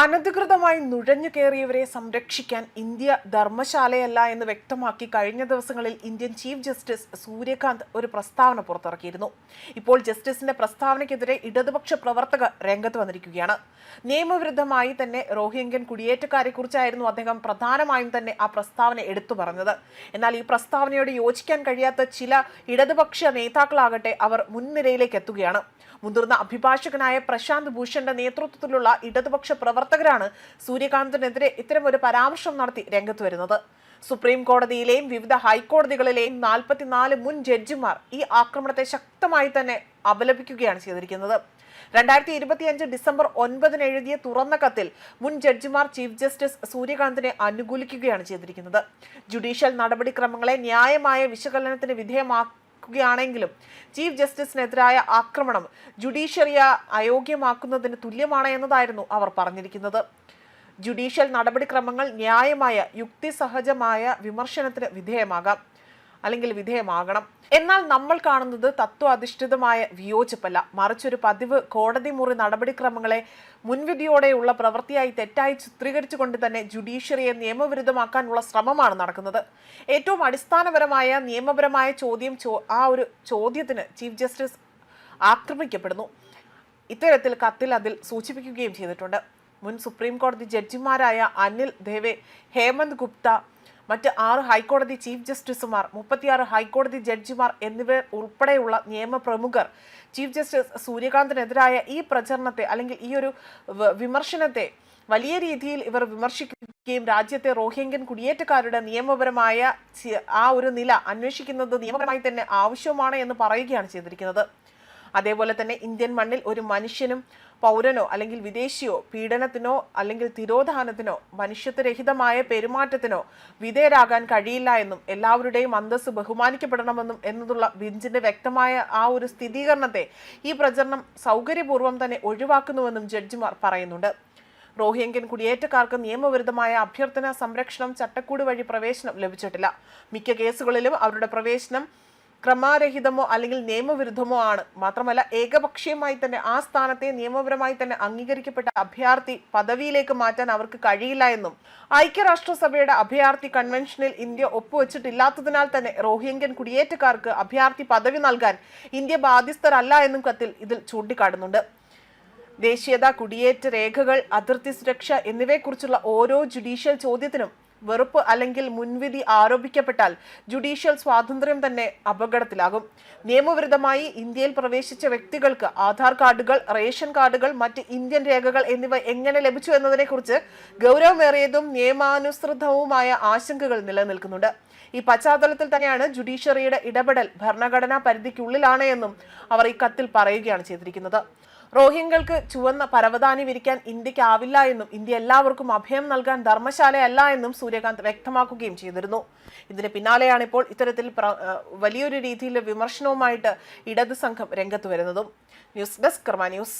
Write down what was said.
അനധികൃതമായി നുഴഞ്ഞു കയറിയവരെ സംരക്ഷിക്കാൻ ഇന്ത്യ ധർമ്മശാലയല്ല എന്ന് വ്യക്തമാക്കി കഴിഞ്ഞ ദിവസങ്ങളിൽ ഇന്ത്യൻ ചീഫ് ജസ്റ്റിസ് സൂര്യകാന്ത് ഒരു പ്രസ്താവന പുറത്തിറക്കിയിരുന്നു. ഇപ്പോൾ ജസ്റ്റിസിന്റെ പ്രസ്താവനയ്ക്കെതിരെ ഇടതുപക്ഷ പ്രവർത്തകർ രംഗത്ത് വന്നിരിക്കുകയാണ്. നിയമവിരുദ്ധമായി തന്നെ റോഹിംഗ്യൻ കുടിയേറ്റക്കാരെ കുറിച്ചായിരുന്നു അദ്ദേഹം പ്രധാനമായും തന്നെ ആ പ്രസ്താവന എടുത്തു പറഞ്ഞത്. എന്നാൽ ഈ പ്രസ്താവനയോട് യോജിക്കാൻ കഴിയാത്ത ചില ഇടതുപക്ഷ നേതാക്കളാകട്ടെ അവർ മുൻനിരയിലേക്ക് എത്തുകയാണ്. മുതിർന്ന അഭിഭാഷകനായ പ്രശാന്ത് ഭൂഷന്റെ നേതൃത്വത്തിലുള്ള ഇടതുപക്ഷ പ്രവർത്തകരാണ് സൂര്യകാന്തിനെതിരെ ഒരു പരാമർശം നടത്തി രംഗത്ത് വരുന്നത്. സുപ്രീം കോടതിയിലെയും വിവിധ ഹൈക്കോടതികളിലെയും നാൽപ്പത്തിനാല് മുൻ ജഡ്ജിമാർ ഈ ആക്രമണത്തെ ശക്തമായി തന്നെ അപലപിക്കുകയാണ് ചെയ്തിരിക്കുന്നത്. രണ്ടായിരത്തി ഇരുപത്തിയഞ്ച് ഡിസംബർ ഒൻപതിന് എഴുതിയ തുറന്ന കത്തിൽ മുൻ ജഡ്ജിമാർ ചീഫ് ജസ്റ്റിസ് സൂര്യകാന്തിനെ അനുകൂലിക്കുകയാണ് ചെയ്തിരിക്കുന്നത്. ജുഡീഷ്യൽ നടപടിക്രമങ്ങളെ ന്യായമായ വിശകലനത്തിന് വിധേയമാക്കുകയാണെങ്കിലും ചീഫ് ജസ്റ്റിസിനെതിരായ ആക്രമണം ജുഡീഷ്യറിയ അയോഗ്യമാക്കുന്നതിന് തുല്യമാണ് എന്നതായിരുന്നു അവർ പറഞ്ഞിരിക്കുന്നത്. ജുഡീഷ്യൽ നടപടിക്രമങ്ങൾ ന്യായമായ യുക്തിസഹജമായ വിമർശനത്തിന് വിധേയമാകാം. അല്ലെങ്കിൽ വിധേയമാകണം. എന്നാൽ നമ്മൾ കാണുന്നത് തത്വാധിഷ്ഠിതമായ വിയോജിപ്പല്ല. മറിച്ചൊരു പതിവ് കോടതി മുറി നടപടിക്രമങ്ങളെ മുൻവിധിയോടെയുള്ള പ്രവൃത്തിയായി തെറ്റായി ചിത്രീകരിച്ചുകൊണ്ട് തന്നെ ജുഡീഷ്യറിയെ നിയമവിരുദ്ധമാക്കാനുള്ള ശ്രമമാണ് നടക്കുന്നത്. ഏറ്റവും അടിസ്ഥാനപരമായ നിയമപരമായ ചോദ്യം ആ ഒരു ചോദ്യത്തിന് ചീഫ് ജസ്റ്റിസ് ആക്രമിക്കപ്പെടുന്നു. ഇത്തരത്തിൽ കത്തിൽ അതിൽ സൂചിപ്പിക്കുകയും ചെയ്തിട്ടുണ്ട്. മുൻ സുപ്രീം കോടതി ജഡ്ജിമാരായ അനിൽ ദേവെ ഹേമന്ത് ഗുപ്ത മറ്റ് ആറ് ഹൈക്കോടതി ചീഫ് ജസ്റ്റിസുമാർ മുപ്പത്തിയാറ് ഹൈക്കോടതി ജഡ്ജിമാർ എന്നിവർ ഉൾപ്പെടെയുള്ള നിയമപ്രമുഖർ. ചീഫ് ജസ്റ്റിസ് സൂര്യകാന്തിനെതിരായ ഈ പ്രചരണത്തെ അല്ലെങ്കിൽ ഈ ഒരു വിമർശനത്തെ വലിയ രീതിയിൽ ഇവർ വിമർശിക്കുകയും രാജ്യത്തെ റോഹിംഗ്യൻ കുടിയേറ്റക്കാരുടെ നിയമപരമായ ആ ഒരു നില അന്വേഷിക്കുന്നത് നിയമപരമായി തന്നെ ആവശ്യമാണ് എന്ന് പറയുകയാണ് ചെയ്തിരിക്കുന്നത്. അതേപോലെ തന്നെ ഇന്ത്യൻ മണ്ണിൽ ഒരു മനുഷ്യനും പൗരനോ അല്ലെങ്കിൽ വിദേശിയോ പീഡനത്തിനോ അല്ലെങ്കിൽ തിരോധാനത്തിനോ മനുഷ്യത്വരഹിതമായ പെരുമാറ്റത്തിനോ വിധേയരാകാൻ കഴിയില്ല എന്നും എല്ലാവരുടെയും അന്തസ്സ് ബഹുമാനിക്കപ്പെടണമെന്നും എന്നതുള്ള ബിഞ്ചിന്റെ വ്യക്തമായ ആ ഒരു സ്ഥിരീകരണത്തെ ഈ പ്രചരണം സൗകര്യപൂർവം തന്നെ ഒഴിവാക്കുന്നുവെന്നും ജഡ്ജിമാർ പറയുന്നുണ്ട്. റോഹിംഗ്യൻ കുടിയേറ്റക്കാർക്ക് നിയമവിരുദ്ധമായ അഭ്യർത്ഥന സംരക്ഷണം ചട്ടക്കൂട് വഴി പ്രവേശനം ലഭിച്ചിട്ടില്ല. മിക്ക കേസുകളിലും അവരുടെ പ്രവേശനം ക്രമാരഹിതമോ അല്ലെങ്കിൽ നിയമവിരുദ്ധമോ ആണ്. മാത്രമല്ല ഏകപക്ഷീയമായി തന്നെ ആ സ്ഥാനത്തെ നിയമപരമായി തന്നെ അംഗീകരിക്കപ്പെട്ട അഭയാർത്ഥി പദവിയിലേക്ക് മാറ്റാൻ അവർക്ക് കഴിയില്ല എന്നും ഐക്യരാഷ്ട്രസഭയുടെ അഭയാർത്ഥി കൺവെൻഷനിൽ ഇന്ത്യ ഒപ്പുവെച്ചിട്ടില്ലാത്തതിനാൽ തന്നെ റോഹിംഗ്യൻ കുടിയേറ്റക്കാർക്ക് അഭയാർത്ഥി പദവി നൽകാൻ ഇന്ത്യ ബാധ്യസ്ഥരല്ല എന്നും കത്തിൽ ഇതിൽ ചൂണ്ടിക്കാട്ടുന്നുണ്ട്. ദേശീയത കുടിയേറ്റ രേഖകൾ അതിർത്തി സുരക്ഷ എന്നിവയെക്കുറിച്ചുള്ള ഓരോ ജുഡീഷ്യൽ ചോദ്യത്തിനും വെറുപ്പ് അല്ലെങ്കിൽ മുൻവിധി ആരോപിക്കപ്പെട്ടാൽ ജുഡീഷ്യൽ സ്വാതന്ത്ര്യം തന്നെ അപകടത്തിലാകും. നിയമവിരുദ്ധമായി ഇന്ത്യയിൽ പ്രവേശിച്ച വ്യക്തികൾക്ക് ആധാർ കാർഡുകൾ റേഷൻ കാർഡുകൾ മറ്റ് ഇന്ത്യൻ രേഖകൾ എന്നിവ എങ്ങനെ ലഭിച്ചു എന്നതിനെക്കുറിച്ച് ഗൗരവമേറിയതും നിയമാനുസൃതവുമായ ആശങ്കകൾ നിലനിൽക്കുന്നുണ്ട്. ഈ പശ്ചാത്തലത്തിൽ തന്നെയാണ് ജുഡീഷ്യറിയുടെ ഇടപെടൽ ഭരണഘടനാ പരിധിക്കുള്ളിലാണ് എന്നും അവർ ഈ കത്തിൽ പറയുകയാണ് ചെയ്തിരിക്കുന്നത്. റോഹിംഗ്യകൾക്ക് ചുവന്ന പരവതാനി വിരിക്കാൻ ഇന്ത്യക്കാവില്ല എന്നും ഇന്ത്യ എല്ലാവർക്കും അഭയം നൽകാൻ ധർമ്മശാലയല്ല എന്നും സൂര്യകാന്ത് വ്യക്തമാക്കുകയും ചെയ്തിരുന്നു. ഇതിന് പിന്നാലെയാണ് ഇപ്പോൾ ഇത്തരത്തിൽ വലിയൊരു രീതിയിലെ വിമർശനവുമായിട്ട് ഇടത് സംഘം രംഗത്ത് വരുന്നതും. News desk Karma news.